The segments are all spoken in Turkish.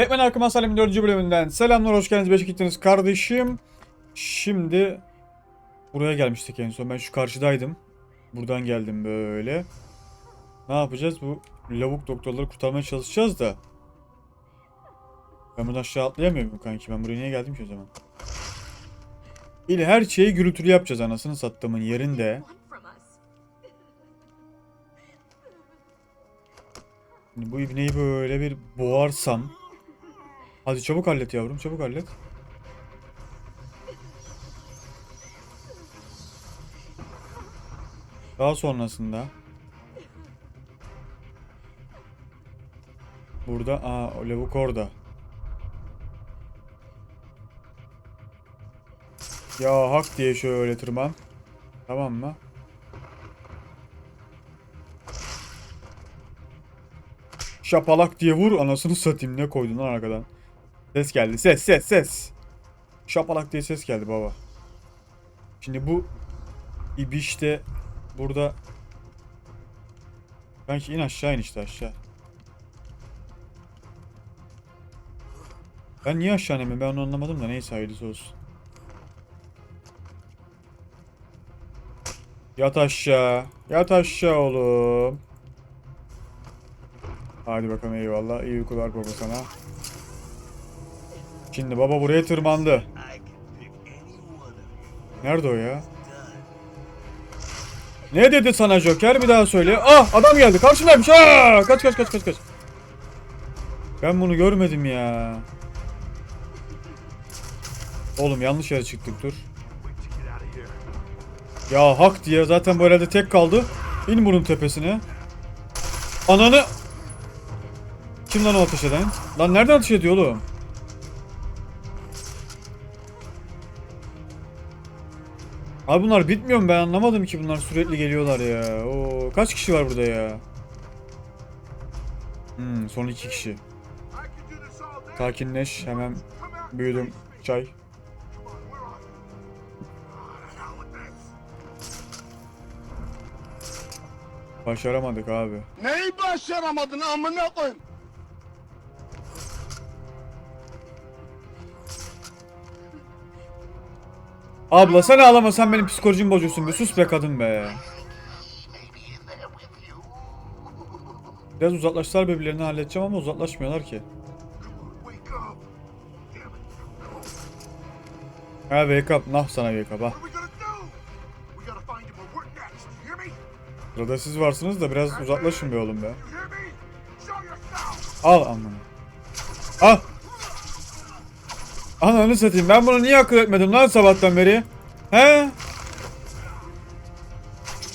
Batman Arkham Asylum'un 4. bölümünden selamlar hoş geldiniz beş gittiniz kardeşim. Şimdi buraya gelmiştik en son ben şu karşıdaydım. Buradan geldim böyle. Ne yapacağız bu lavuk doktorları kurtarmaya çalışacağız da. Ben buradan aşağı atlayamıyor muyum kanki ben buraya niye geldim ki o zaman? İle her şeyi gürültülü yapacağız anasını sattığımın yerinde. Şimdi bu ibneyi böyle bir boğarsam. Hadi çabuk hallet yavrum çabuk hallet. Daha sonrasında Burada aa o lavuk orada. Ya hak diye şöyle tırman. Tamam mı? Şapalak diye vur anasını satayım ne koydun lan arkadan. Ses geldi ses ses ses. Şapalak diye ses geldi baba. Şimdi bu ibiş de burada Kanki in aşağı in işte aşağı. Ben niye aşağı inemiyorum ben onu anlamadım da neyse hayırlısı olsun. Yat aşağı. Yat aşağı oğlum. Hadi bakalım eyvallah. İyi uykular baba sana. Şimdi baba buraya tırmandı. Nerede o ya? Ne dedi sana Joker? Bir daha söyle. Ah adam geldi. Karşımdaymış. Aa, kaç kaç kaç kaç kaç. Ben bunu görmedim ya. Oğlum yanlış yere çıktık dur. Ya hak diye zaten bu herhalde tek kaldı. İn bunun tepesine. Ananı. Kim lan o ateş eden? Lan nereden ateş ediyor oğlum? Abi bunlar bitmiyor mu ben anlamadım ki bunlar sürekli geliyorlar ya. Oo, kaç kişi var burada ya? Hmm, son iki kişi. Sakinleş hemen büyüdüm. Çay. Başaramadık abi. Neyi başaramadın amına koyayım? Abla sen ağlama sen benim psikolojimi bozuyorsun be sus be kadın be. Biraz uzaklaştılar birbirlerini halledeceğim ama uzaklaşmıyorlar ki. Ha wake up nah sana wake up ha. Sırada siz varsınız da biraz uzaklaşın be oğlum be. Al amına. Al. Ananı satayım ben bunu niye akıl etmedim lan sabahtan beri? He?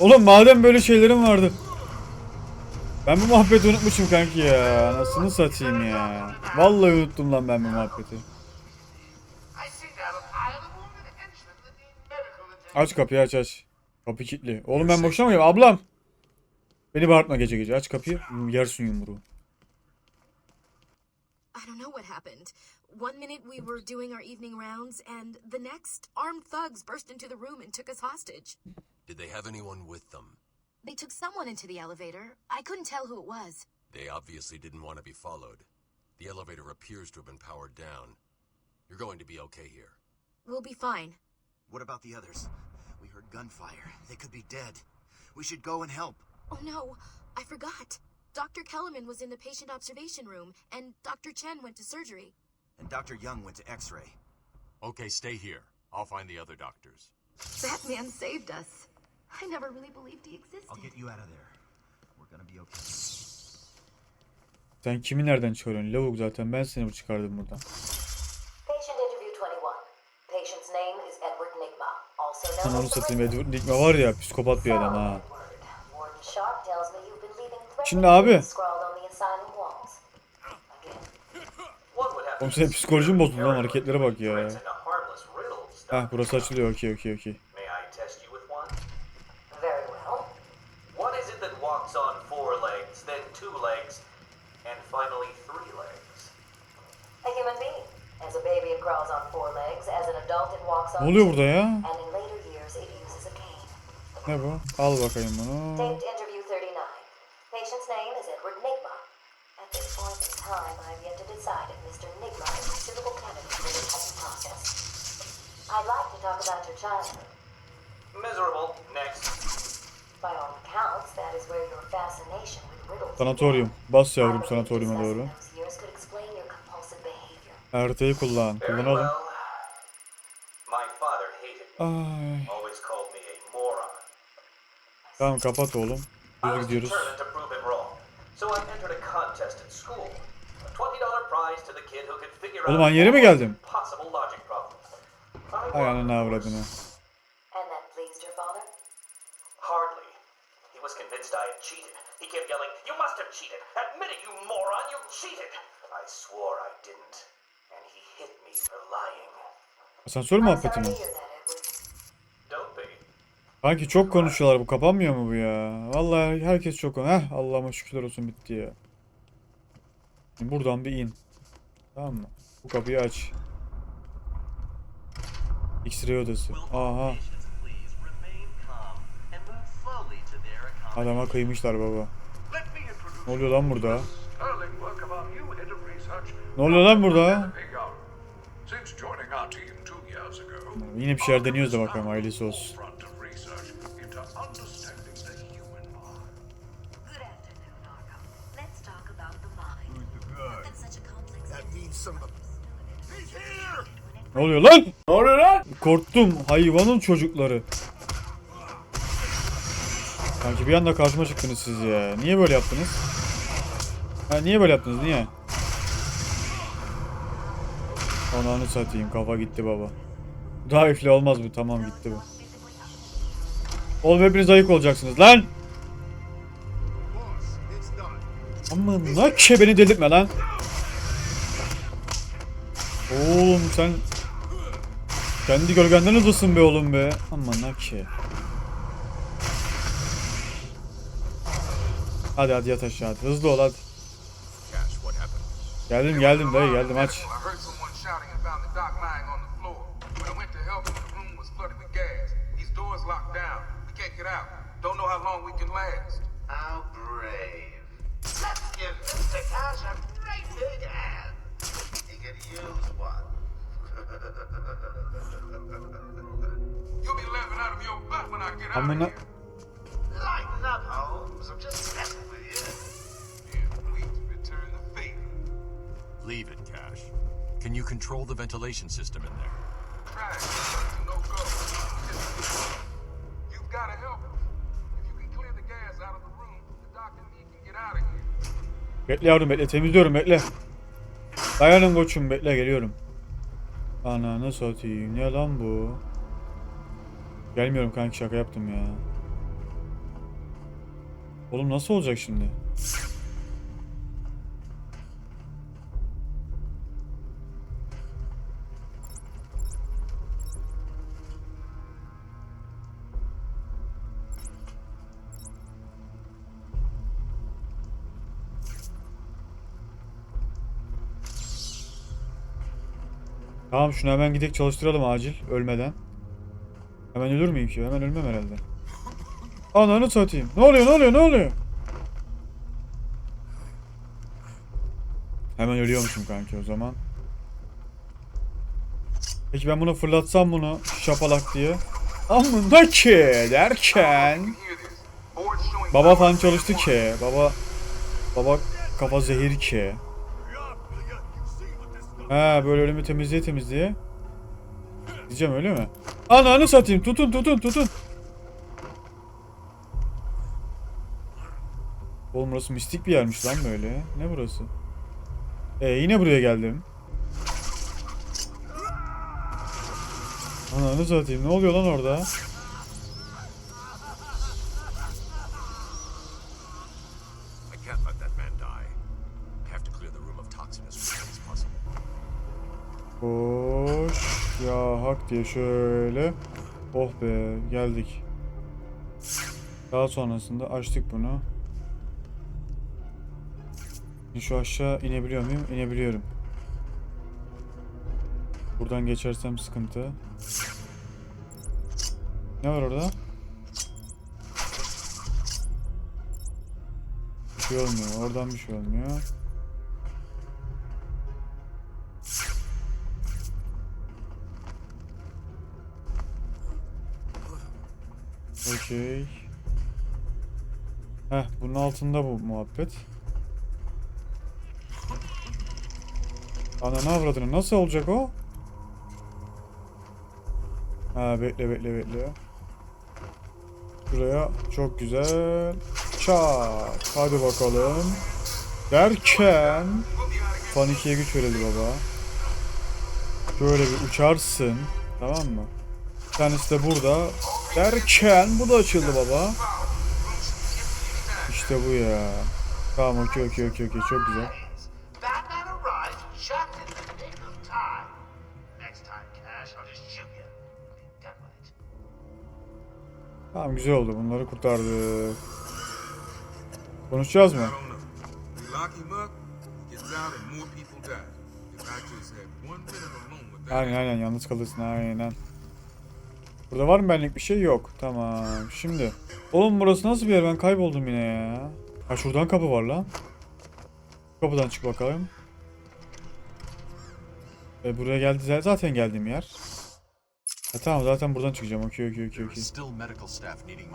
Oğlum madem böyle şeylerim vardı. Ben bu muhabbeti unutmuşum kanki ya. Anasını satayım ya. Vallahi unuttum lan ben bu muhabbeti. Aç kapıyı aç aç. Kapı kilitli. Oğlum ben boşuna mıyım? Ablam. Beni bağırtma gece gece. Aç kapıyı. Yersin yumruğu. I don't know what happened. One minute we were doing our evening rounds, and the next, armed thugs burst into the room and took us hostage. Did they have anyone with them? They took someone into the elevator. I couldn't tell who it was. They obviously didn't want to be followed. The elevator appears to have been powered down. You're going to be okay here. We'll be fine. What about the others? We heard gunfire. They could be dead. We should go and help. Oh no, I forgot. Dr. Kellerman was in the patient observation room, and Dr. Chen went to surgery. And Dr. Young went to X-ray. Okay, stay here. I'll find the other doctors. That man saved us. I never really believed he existed. I'll get you out of there. We're gonna be okay. Sen kimi nereden çıkarıyorsun? Lavuk zaten. Ben seni çıkardım buradan. Patient interview 21. Patient's name is Edward Nigma, also known Ananı as the satayım. Edward Nigma var ya psikopat bir adam ha. Edward. Warden Sharp tells me you've been leaving Şimdi threatening abi. notes scrawled on the asylum walls. Again. Oğlum senin psikolojin bozuldu lan hareketlere bak ya. Heh burası açılıyor. Okey okey okey. May I test you with one? Very well. What I'd like to talk about your childhood. Miserable. Next. By all accounts, that is where your fascination with riddles Sanatoryum. Bas yavrum sanatoryuma doğru. Haritayı kullan. Kullanalım. well. My father hated me. Ay. Always called me a moron. Tamam kapat oğlum. Düz gidiyoruz. determined to prove him wrong. So I entered a contest at school. A $20 prize to the kid who could figure Oğlum aynı yere mi geldim? Possible logic problems. I Ay won, ananı avradını. And that pleased your father? Hardly. He was convinced I had cheated. He kept yelling, You must have cheated! Admit it, you moron! You cheated! I swore I didn't. And he hit me for lying. Asansör muhabbeti mi? Kanki çok konuşuyorlar bu kapanmıyor mu bu ya? Vallahi herkes çok Heh Allah'ıma şükürler olsun bitti ya. Şimdi Buradan bir in. Tamam mı? Bu kapıyı aç. X-ray odası. Aha. Adama kıymışlar baba. Ne oluyor lan burada? Ne oluyor lan burada? Yine bir şeyler deniyoruz da bakalım ailesi olsun. Ne oluyor lan? Ne oluyor lan? Korktum hayvanın çocukları. Sanki bir anda karşıma çıktınız siz ya. Niye böyle yaptınız? Ha niye böyle yaptınız niye? Ananı satayım kafa gitti baba. Daha ifli olmaz bu tamam gitti bu. Oğlum hepiniz ayık olacaksınız lan. Amına ke beni delirtme lan. Oğlum sen kendi gölgenden hızlısın be oğlum be. Amına ke. Hadi hadi yat aşağı hadi. Hızlı ol hadi. Geldim geldim dayı geldim aç. Let's give Mr. Cash a great big hand. He could use one. Amına of here. Lighten up, Holmes. I'm just messing with you. Can't wait to return the favor. Leave it, Cash. Can you control the ventilation system in there? You've got to help us. If you can clear the gas out of the room, the doc and me can get out of here. Bekle yavrum bekle temizliyorum bekle. Dayanın koçum bekle geliyorum. Ananı satayım ne lan bu? Gelmiyorum kanki şaka yaptım ya. Oğlum nasıl olacak şimdi? Tamam şunu hemen gidip çalıştıralım acil ölmeden. Hemen ölür müyüm ki? Hemen ölmem herhalde. Ananı satayım. Ne oluyor ne oluyor ne oluyor? Hemen ölüyormuşum kanki o zaman. Peki ben bunu fırlatsam bunu şapalak diye. Amına ki derken. Baba falan çalıştı ki. Baba baba kafa zehir ki. Ha böyle ölümü temizliğe temizliğe. Diyeceğim öyle mi? Ananı satayım tutun tutun tutun. Oğlum burası mistik bir yermiş lan böyle. Ne burası? E yine buraya geldim. Ananı satayım ne oluyor lan orada? Diye şöyle. Oh be geldik. Daha sonrasında açtık bunu. Şimdi Şu aşağı inebiliyor muyum? İnebiliyorum. Buradan geçersem sıkıntı. Ne var orada? Bir şey olmuyor. Oradan bir şey olmuyor. Okey. Heh bunun altında bu muhabbet. Ana ne avradını nasıl olacak o? Ha bekle bekle bekle. Şuraya çok güzel. Çak. Hadi bakalım. Derken Fan 2'ye güç verildi baba. Şöyle bir uçarsın. Tamam mı? Bir tanesi de burada. Derken bu da açıldı baba. İşte bu ya. Tamam okey okey okey okey çok güzel. Tamam güzel oldu. Bunları kurtardık. Konuşacağız mı? Aynen aynen yalnız kalırsın aynen. Burada var mı benlik bir şey? Yok. Tamam. Şimdi. Oğlum burası nasıl bir yer? Ben kayboldum yine ya. Ha şuradan kapı var lan. Kapıdan çık bakalım. E buraya geldi zaten geldiğim yer. Ha tamam zaten buradan çıkacağım. Okey okey okey okey.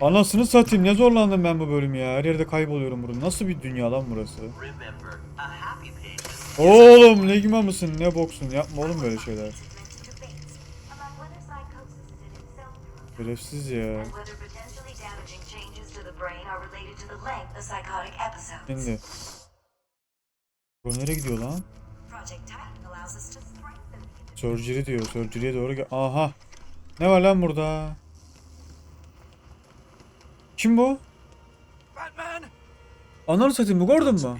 Anasını satayım ne zorlandım ben bu bölüm ya. Her yerde kayboluyorum burada. Nasıl bir dünya lan burası? Oğlum ne güma mısın ne boksun yapma oğlum böyle şeyler. mentioned debates among whether psychosis is in itself neurological Şerefsiz ya. and whether potentially damaging changes to the brain are related to the length of psychotic episodes. Şimdi. Bu nereye gidiyor lan? Surgery diyor. Surgery'e doğru gel. Aha. Ne var lan burada? Kim bu? Batman! Ananı satayım bu Gordon mu?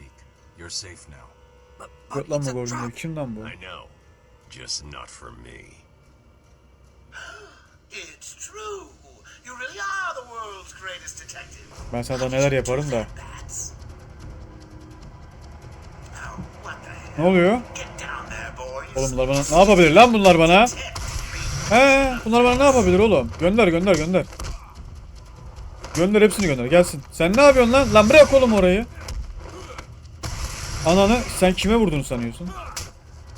Yok lan bu Gordon değil. Kim lan bu? Just not for me. Ben sana daha neler yaparım da. Ne oluyor? Oğlum bunlar bana ne yapabilir lan bunlar bana? He, bunlar bana ne yapabilir oğlum? Gönder gönder gönder. Gönder hepsini gönder gelsin. Sen ne yapıyorsun lan? Lan bırak oğlum orayı. Ananı sen kime vurdun sanıyorsun?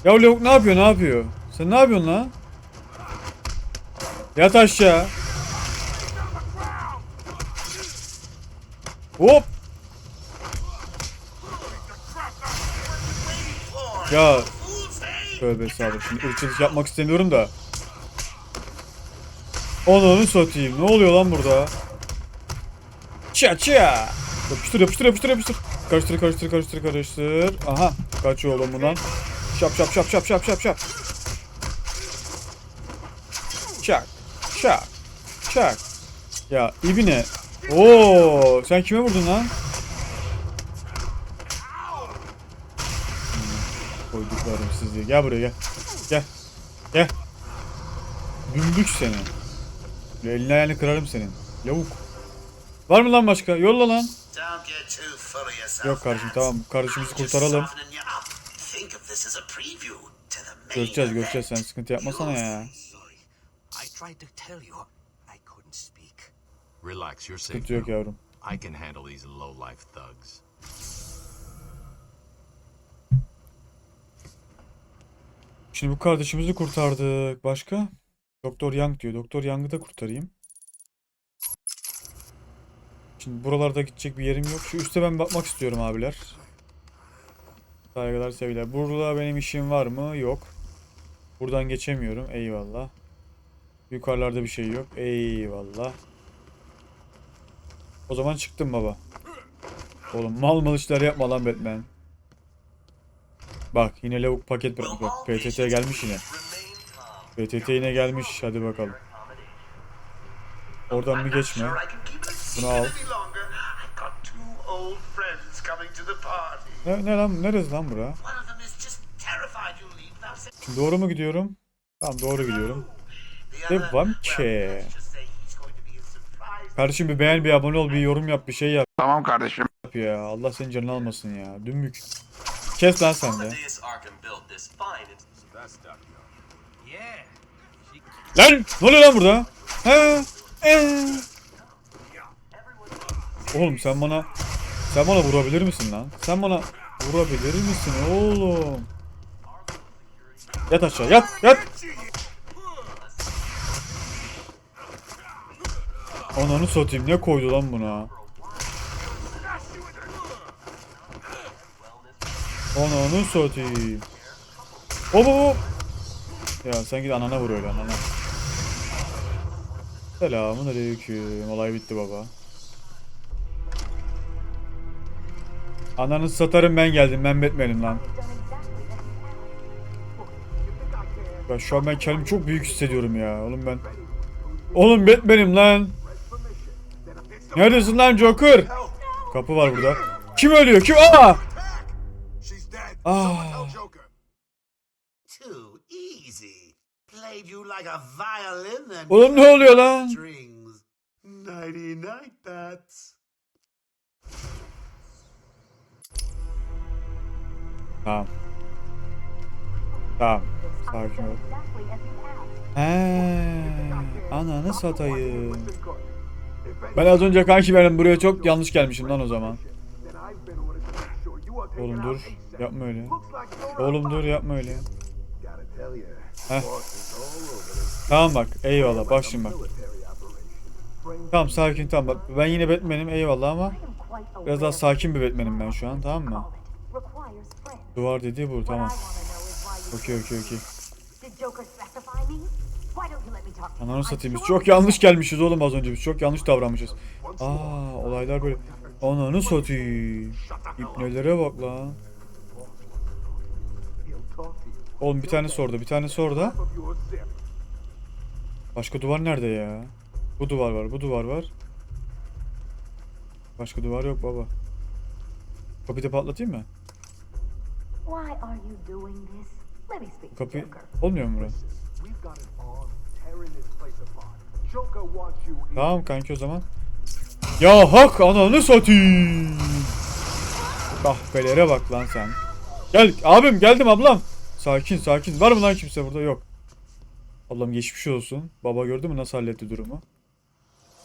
Ya lavuk ne yapıyor ne yapıyor? Sen ne yapıyorsun lan? Yat aşağı. Hop. Ya Tövbe estağfurullah. Şimdi ırkçılık yapmak istemiyorum da. Onu satayım. Ne oluyor lan burada? Çia çia. Yapıştır yapıştır yapıştır yapıştır. Karıştır karıştır karıştır karıştır. Aha. Kaçıyor oğlum bundan. Şap şap şap şap şap şap şap. Çak. Çak. Çak. Ya ibine. Oo, sen kime vurdun lan? Koyduklarım sizi. Gel buraya gel. Gel. Gel. Dümbük seni. Elini ayağını kırarım senin. Lavuk. Var mı lan başka? Yolla lan. Yok kardeşim tamam. Kardeşimizi kurtaralım. Göreceğiz göreceğiz. Sen sıkıntı yapmasana ya. Relax, you're safe Sıkıntı yok yavrum. I can handle these low-life thugs. Şimdi bu kardeşimizi kurtardık. Başka? Doktor Young diyor. Doktor Young'ı da kurtarayım. Şimdi buralarda gidecek bir yerim yok. Şu üste ben bakmak istiyorum abiler. Saygılar sevgiler. Burada benim işim var mı? Yok. Buradan geçemiyorum. Eyvallah. Yukarılarda bir şey yok. Eyvallah. O zaman çıktım baba. Oğlum mal mal işler yapma lan Batman. Bak yine lavuk paket bırak. Bak PTT gelmiş yine. PTT yine gelmiş. Hadi bakalım. Oradan bir geçme. Bunu al. Ne, ne lan? Neresi lan bura? Şimdi doğru mu gidiyorum? Tamam doğru gidiyorum. Devam ki. Kardeşim bir beğen, bir abone ol, bir yorum yap, bir şey yap Tamam kardeşim. ya. Allah senin canını almasın ya. Dümbük. Kes lan sen de. Lan! Ne oluyor lan burada? He? Ee? Oğlum sen bana sen bana vurabilir misin lan? Sen bana vurabilir misin oğlum? Yat aşağı yat yat. Ananı satayım ne koydu lan buna? Ananı satayım. Hop hop. Ya sen git anana vur öyle anana. Selamun aleyküm. Olay bitti baba. Ananı satarım ben geldim. Ben Batman'im lan. Ya şu an ben kendimi çok büyük hissediyorum ya. Oğlum ben... Oğlum Batman'im lan. Neredesin lan Joker? Kapı var burada. Kim ölüyor? Kim? Aa! Ah. Someone tell Joker. Too easy. Played you like a violin and Oğlum ne oluyor lan? Tamam. Tamam. Sakin ol. He, ananı satayım. Ben az önce kanki benim buraya çok yanlış gelmişim lan o zaman. Oğlum dur. Yapma öyle. Oğlum dur yapma öyle. Heh. Tamam bak eyvallah bak şimdi bak. Tamam sakin tamam bak ben yine Batman'im eyvallah ama biraz daha sakin bir Batman'im ben şu an tamam mı? Duvar dediği bu tamam. Okey okey okey. Ananı satayım biz çok yanlış gelmişiz oğlum az önce biz çok yanlış davranmışız. Aa olaylar böyle. Ananı satayım. İpnelere bak lan. Oğlum bir tane sordu bir tane sordu. Başka duvar nerede ya? Bu duvar var bu duvar var. Başka duvar yok baba. Kapıyı da patlatayım mı? Kapı olmuyor mu burası? Tamam kanki o zaman. Ya hak ananı satayım. Kahpelere bak lan sen. Gel abim geldim ablam. Sakin sakin. Var mı lan kimse burada? Yok. Ablam geçmiş olsun. Baba gördü mü nasıl halletti durumu?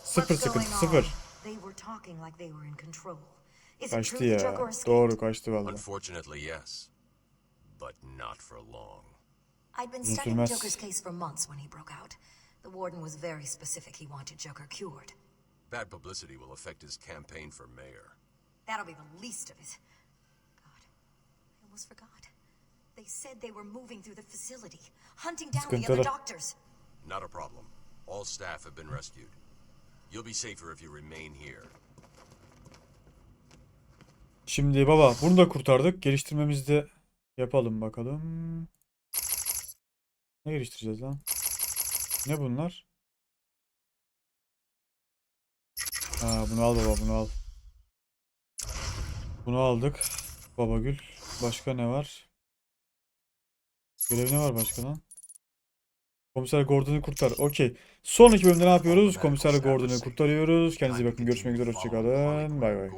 Sıfır sıkıntı sıfır. Kaçtı ya. Doğru kaçtı vallahi. Unfortunately, yes. But not for long. I'd been studying sürmez. Joker's case for months when he broke out. The warden was very specific he wanted Joker cured. Bad publicity will affect his campaign for mayor. That'll be the least of it. God, I almost forgot. They said they were moving through the facility, hunting down the other doctors. Not a problem. All staff have been rescued. You'll be safer if you remain here. Şimdi baba bunu da kurtardık. Geliştirmemizi de yapalım bakalım. Ne geliştireceğiz lan? Ne bunlar? Ha, bunu al baba bunu al. Bunu aldık. Baba gül. Başka ne var? Görev ne var başka lan? Komiser Gordon'u kurtar. Okey. Sonraki bölümde ne yapıyoruz? Komiser Gordon'u kurtarıyoruz. Kendinize bakın. Görüşmek üzere. Hoşçakalın. Bay bay.